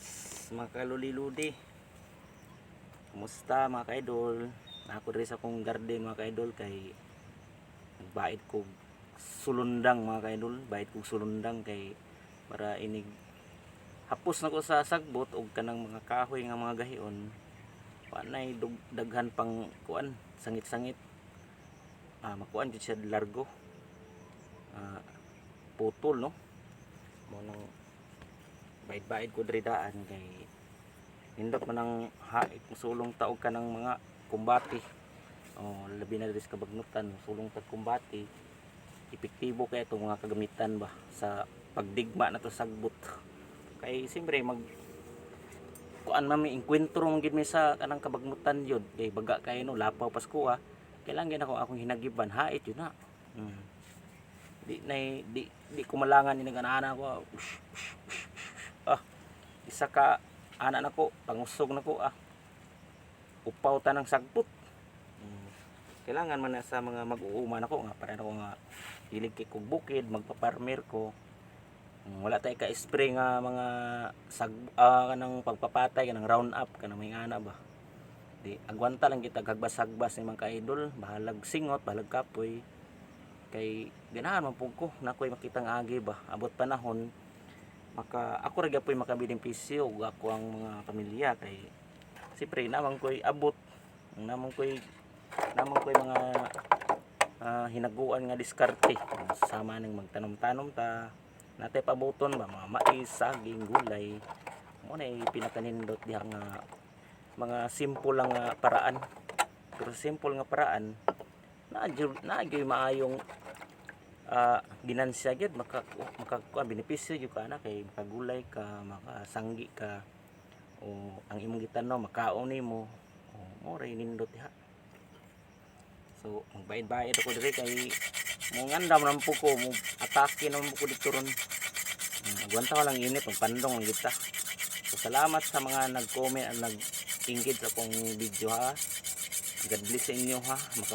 Yes, mga kaluli-ludi. Kumusta mga ka-idol? Nako diri sa akong garden mga ka-idol kay nagbait ko sulundang mga ka-idol, bait ko sulundang kay para inig hapos na ko sa sagbot og kanang mga kahoy nga mga gahion. Panay daghan pang kuan, sangit-sangit. Ah, makuan jud siya largo. Ah, putol no. Mo nang bait-bait ko diri daan kay nindot man ang haik sulong taog ka ng mga kumbati. Oh labi na diri sa kabagnutan sulong tag kumbati. Epektibo kay itong mga kagamitan ba sa pagdigma na to sagbot. Kay siyempre mag kuan man mi enkwentro man gid sa kanang kabagnutan yun. Kay baga kay no lapaw pasko ah kailangan ako akong hinagiban hait yun na mm. di na di di kumalangan ni nagana ko. Ah isa ka ana na ko pangusog na ko ah. Upaw ta ng sagput. Mm. kailangan man sa mga mag-uuma na ko nga para na ko nga hilig kay kog bukid magpa-farmer ko. Mm, wala tay ka spray nga mga sag ah, kanang pagpapatay kanang round up kanang may ana ba. Di agwanta lang kita gagbas-hagbas ni mga ka-idol bahalag singot bahalag kapoy. Kay ganahan man pug ko nakoy makitang agi ba. Abot panahon maka ako ra gyapon makabiling pisyo ug ako ang mga pamilya. Kay siyempre namang koy abot. Namang koy namang koy mga ah, hinaguan nga diskarte. Sama ning magtanom-tanom ta. Natay pabuton ba? Mga mais saging gulay. Mo na pinakanindot diha nga mga simple lang nga paraan. Pero simple nga paraan na na maayong ah ginansya gyud maka makakuha benepisyo gyud ka na kay makagulay ka makasanggi ka o ang imong gitanom makaon nimo mo ray nindot diha so magbayad-bayad ako diri kay mo ngandam man po ko mo atake naman po ko dito ron. Hmm, agwanta ko lang init pagpandong ang kita so salamat sa mga nag-comment at nag-engage sa akong video ha. God bless sa inyo ha. Maka-